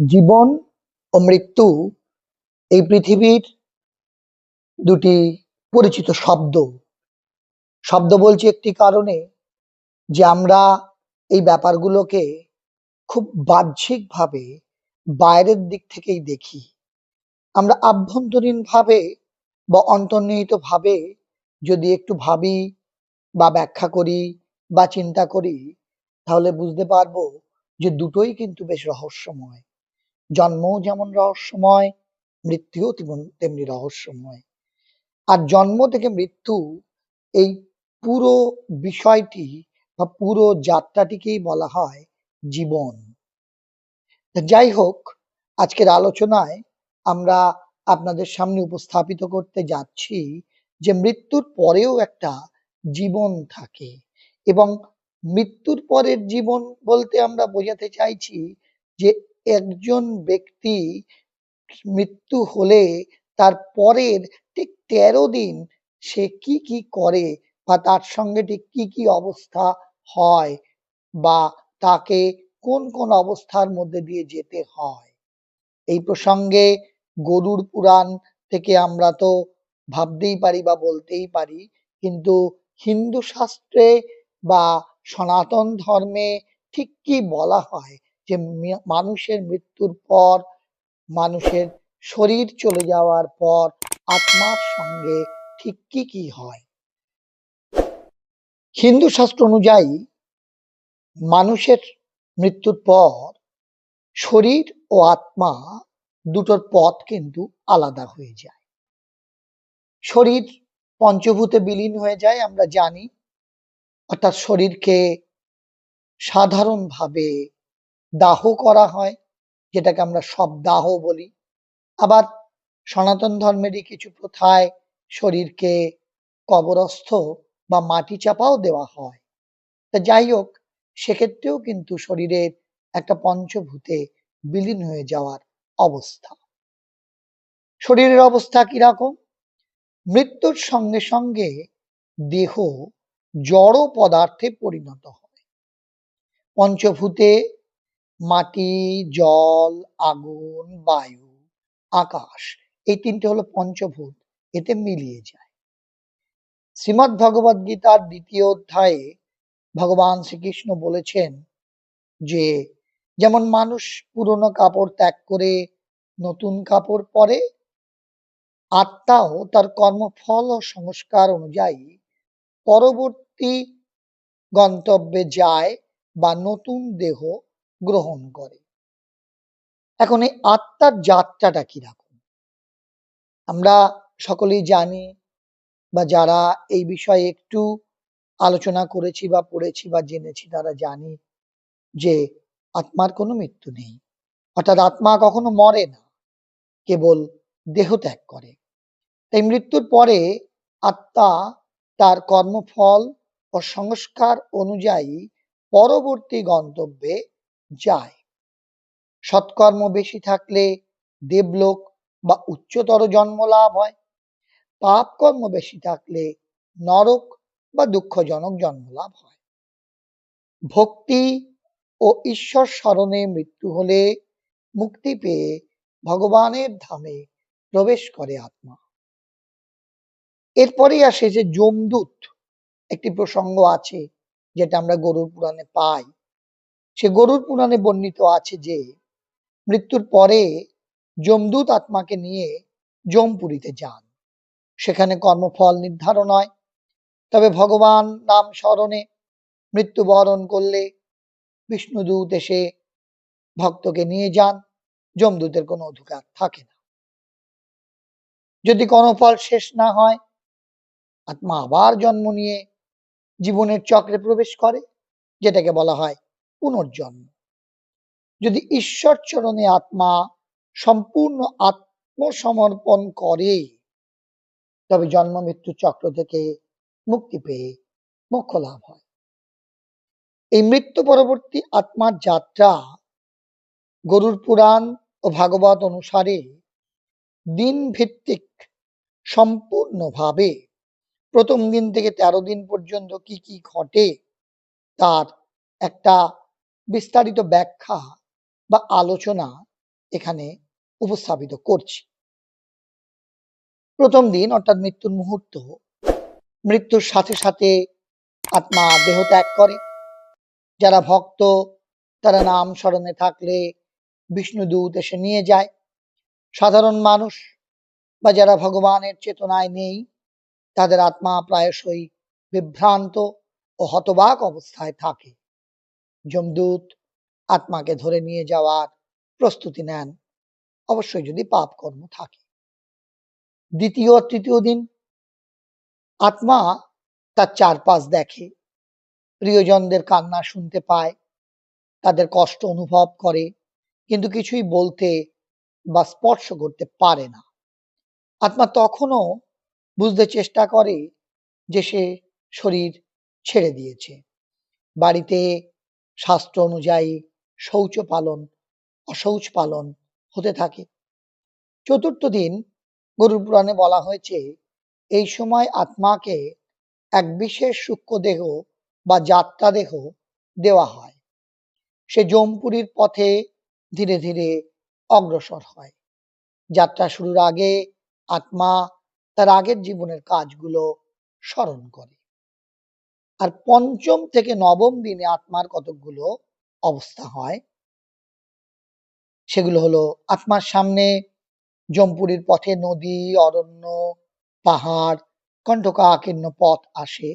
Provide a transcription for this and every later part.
জীবন ও মৃত্যু এই পৃথিবীর দুটি পরিচিত শব্দ। শব্দ বলছি একটি কারণে যে আমরা এই ব্যাপারগুলোকে খুব বাহ্যিকভাবে বাইরের দিক থেকেই দেখি। আমরা আভ্যন্তরীণভাবে বা অন্তর্নিহিতভাবে যদি একটু ভাবি বা ব্যাখ্যা করি বা চিন্তা করি, তাহলে বুঝতে পারব যে দুটোই কিন্তু বেশ রহস্যময়। জন্মও যেমন রহস্যময়, মৃত্যুও তেমনি রহস্যময়। আর জন্ম থেকে মৃত্যু এই পুরো বিষয়টি বা পুরো যাত্রাটিকেই বলা হয় জীবন। যাই হোক, আজকের আলোচনায় আমরা আপনাদের সামনে উপস্থাপিত করতে যাচ্ছি যে মৃত্যুর পরেও একটা জীবন থাকে এবং মৃত্যুর পরের জীবন বলতে আমরা বোঝাতে চাইছি যে একজন ব্যক্তি মৃত্যু হলে তার পরের ঠিক তেরো দিন সে কি কি করে বা তার সঙ্গে ঠিক কি কি অবস্থা হয় বা তাকে কোন কোন অবস্থার মধ্যে দিয়ে যেতে হয়? এই প্রসঙ্গে গরুর পুরাণ থেকে আমরা তো ভাবতেই পারি বা বলতেই পারি, কিন্তু হিন্দু শাস্ত্রে বা সনাতন ধর্মে ঠিক কি বলা হয়? যে মানুষের মৃত্যুর পর, মানুষের শরীর চলে যাওয়ার পর আত্মার সঙ্গে ঠিক কি কি হয়? হিন্দু শাস্ত্র অনুযায়ী মানুষের মৃত্যুর পর শরীর ও আত্মা দুটোর পথ কিন্তু আলাদা হয়ে যায়। শরীর পঞ্চভূতে বিলীন হয়ে যায়, আমরা জানি। অর্থাৎ শরীরকে সাধারণভাবে দাহ করা হয়, যেটাকে আমরা সব দাহ বলি। আবার সনাতন ধর্মেরই কিছু প্রথায় শরীরকে কবরস্থ বা মাটি চাপাও দেওয়া হয়। তা যাই হোক, সেক্ষেত্রেও কিন্তু শরীরের একটা পঞ্চভূতে বিলীন হয়ে যাওয়ার অবস্থা। শরীরের অবস্থা কীরকম? মৃত্যুর সঙ্গে সঙ্গে দেহ জড় পদার্থে পরিণত হয়। পঞ্চভূতে মাটি, জল, আগুন, বায়ু, আকাশ, এই তিনটে হলো পঞ্চভূত। এতে মিলিয়ে যায়। শ্রীমৎ ভগবদ গীতার দ্বিতীয় অধ্যায়ে ভগবান শ্রীকৃষ্ণ বলেছেন যে, যেমন মানুষ পুরনো কাপড় ত্যাগ করে নতুন কাপড় পরে, আত্মাও তার কর্মফল ও সংস্কার অনুযায়ী পরবর্তী গন্তব্যে যায় বা নতুন দেহ গ্রহণ করে। এখন এই আত্মার যাত্রাটা কীরকম? আমরা সকলেই জানি বা যারা এই বিষয়ে একটু আলোচনা করেছি বা পড়েছি বা জেনেছি, তারা জানি যে আত্মার কোনো মৃত্যু নেই। অর্থাৎ আত্মা কখনো মরে না, কেবল দেহ ত্যাগ করে। তাই মৃত্যুর পরে আত্মা তার কর্মফল ও সংস্কার অনুযায়ী পরবর্তী গন্তব্যে যায়। সৎকর্ম বেশি থাকলে দেবলোক বা উচ্চতর জন্ম লাভ হয়। পাপ কর্ম বেশি থাকলে নরক বা দুঃখজনক জন্ম লাভ হয়। ভক্তি ও ঈশ্বর স্মরণে মৃত্যু হলে মুক্তি পেয়ে ভগবানের ধামে প্রবেশ করে আত্মা। এরপরেই আসে যে যমদূত, একটি প্রসঙ্গ আছে যেটা আমরা গরুর পুরাণে পাই। সে গরুর পুরাণে বর্ণিত আছে যে, মৃত্যুর পরে যমদূত আত্মাকে নিয়ে যমপুরীতে যান। সেখানে কর্মফল নির্ধারণ হয়। তবে ভগবান নাম স্মরণে মৃত্যুবরণ করলে বিষ্ণুদূত এসে ভক্তকে নিয়ে যান। যমদূতের কোনো অধিকার থাকে না। যদি কর্মফল শেষ না হয়, আত্মা আবার জন্ম নিয়ে জীবনের চক্রে প্রবেশ করে, যেটাকে বলা হয় পুনর্জন্ম। যদি ঈশ্বর চরণে আত্মা সম্পূর্ণ আত্মসমর্পণ করে, তবে জন্ম মৃত্যু চক্র থেকে মুক্তি পেয়ে মোক্ষ লাভ হয়। এই মৃত্যু পরবর্তী আত্মার যাত্রা গরুর পুরাণ ও ভাগবত অনুসারে দিন ভিত্তিক সম্পূর্ণভাবে প্রথম দিন থেকে তেরো দিন পর্যন্ত কি কি ঘটে, তার একটা বিস্তারিত ব্যাখ্যা বা আলোচনা এখানে উপস্থাপিত করছি। প্রথম দিন, অর্থাৎ মৃত্যুর মুহূর্ত, মৃত্যুর সাথে সাথে আত্মা দেহ ত্যাগ করে। যারা ভক্ত, তারা নাম স্মরণে থাকলে বিষ্ণুদূত এসে নিয়ে যায়। সাধারণ মানুষ বা যারা ভগবানের চেতনায় নেই, তাদের আত্মা প্রায়শই বিভ্রান্ত ও হতবাক অবস্থায় থাকে। যমদূত, আত্মাকে ধরে নিয়ে যাওয়ার প্রস্তুতি নেন। অবশ্যই যদি পাপ কর্ম থাকে। দ্বিতীয়, তৃতীয় দিন আত্মা তার চারপাশ দেখে। প্রিয়জনদের কান্না শুনতে পায়, তাদের কষ্ট অনুভব করে, কিন্তু কিছুই বলতে বা স্পর্শ করতে পারে না। আত্মা তখনও বুঝতে চেষ্টা করে যে সে শরীর ছেড়ে দিয়েছে। বাড়িতে শাস্ত্র অনুযায়ী শৌচ পালন, অশৌচ পালন হতে থাকে। চতুর্থ দিন গরুর পুরাণে বলা হয়েছে, এই সময় আত্মাকে এক বিশেষ সূক্ষ্ম দেহ বা যাত্রা দেহ দেওয়া হয়। সে জমপুরীর পথে ধীরে ধীরে অগ্রসর হয়। যাত্রা শুরুর আগে আত্মা তার আগের জীবনের কাজগুলো স্মরণ করে। আর পঞ্চম থেকে নবম দিনে আত্মার কতকগুলো অবস্থা হয়? সেগুলো হলো আত্মার সামনে জমপুরীর পথে নদী, অরণ্য, পাহাড় কণ্ঠকাকীর্ণ পথ আসে।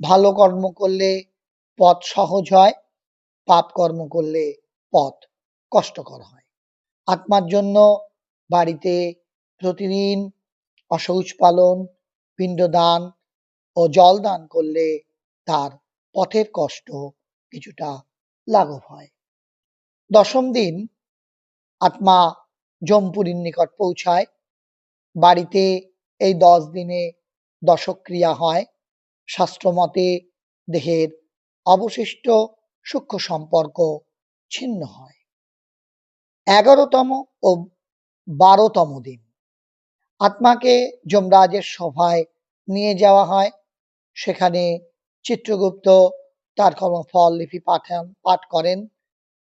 ভালো কর্ম করলে পথ সহজ হয়, পাপ কর্ম করলে পথ কষ্টকর হয়। আত্মার জন্য বাড়িতে প্রতিদিন অশৌচ পালন, পিণ্ডদান ও জল দান করলে তার পথের কষ্ট কিছুটা লাঘব হয়। দশম দিন আত্মা জমপুরীর নিকট পৌঁছায়। বাড়িতে এই দশ দিনে দশক্রিয়া হয়। শাস্ত্রমতে দেহের অবশিষ্ট সূক্ষ্ম সম্পর্ক ছিন্ন হয়। এগারোতম ও বারোতম দিন আত্মাকে যমরাজের সভায় নিয়ে যাওয়া হয়। সেখানে চিত্রগুপ্ত তার কর্মফল লিপি পাঠান, পাঠ করেন।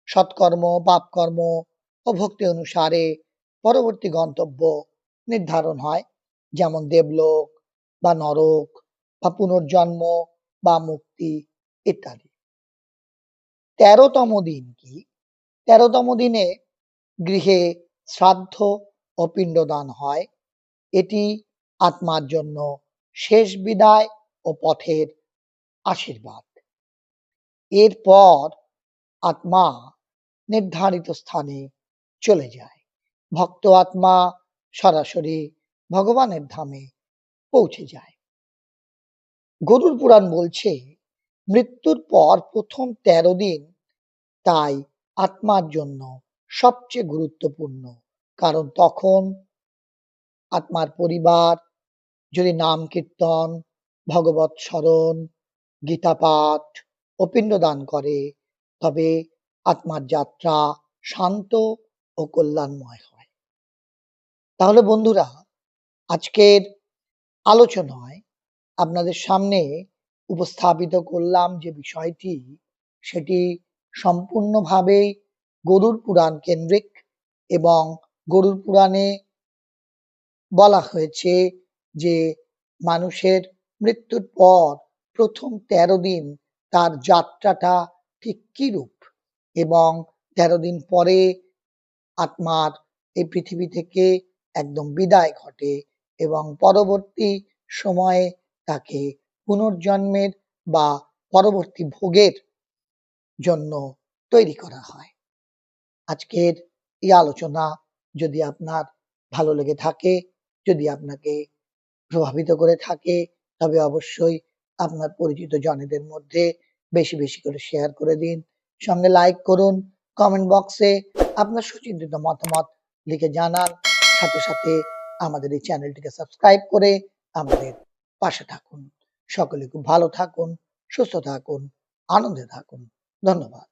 সৎকর্ম, পাপকর্ম ও ভক্তি অনুসারে পরবর্তী গন্তব্য নির্ধারণ হয়। যেমন দেবলোক বা নরক বা পুনর্জন্ম বা মুক্তি ইত্যাদি। তেরোতম দিন কি? তেরোতম দিনে গৃহে শ্রাদ্ধ ও পিণ্ডদান হয়। এটি আত্মার জন্য শেষ বিদায় ও পথের আশীর্বাদ। এরপর আত্মা নির্ধারিত স্থানে চলে যায়। ভক্ত আত্মা সরাসরি ভগবানের ধামে পৌঁছে যায়। গরুর পুরাণ বলছে, মৃত্যুর পর প্রথম তেরো দিন তাই আত্মার জন্য সবচেয়ে গুরুত্বপূর্ণ। কারণ তখন আত্মার পরিবার, যদি নাম কীর্তন, ভগবত স্মরণ গীতা পাঠ ও পিণ্ডদান করে, তবে আত্মার যাত্রা শান্ত ও কল্যাণময় হয়। তাহলে বন্ধুরা, আজকের আলোচনায় আপনাদের সামনে উপস্থাপিত করলাম যে বিষয়টি, সেটি সম্পূর্ণভাবে গরুর পুরাণ কেন্দ্রিক এবং গরুর পুরাণে বলা হয়েছে যে মানুষের মৃত্যুর পর প্রথম তেরো দিন তার যাত্রাটা ঠিক কিরূপ এবং তেরো দিন পরে আত্মার এই পৃথিবী থেকে একদম বিদায় ঘটে এবং পরবর্তী সময়ে তাকে পুনর্জন্মের বা পরবর্তী ভোগের জন্য তৈরি করা হয়। আজকের এই আলোচনা যদি আপনার ভালো লেগে থাকে, যদি আপনাকে প্রভাবিত করে থাকে, তবে অবশ্যই আপনার পরিচিত জনেদের মধ্যে বেশি বেশি করে শেয়ার করে দিন। সঙ্গে লাইক করুন কমেন্ট বক্সে আপনার সুচিন্তিত মতামত লিখে জানান। সাথে সাথে আমাদের এই চ্যানেলটিকে সাবস্ক্রাইব করে আমাদের পাশে থাকুন। সকলে খুব ভালো থাকুন, সুস্থ থাকুন, আনন্দে থাকুন। ধন্যবাদ।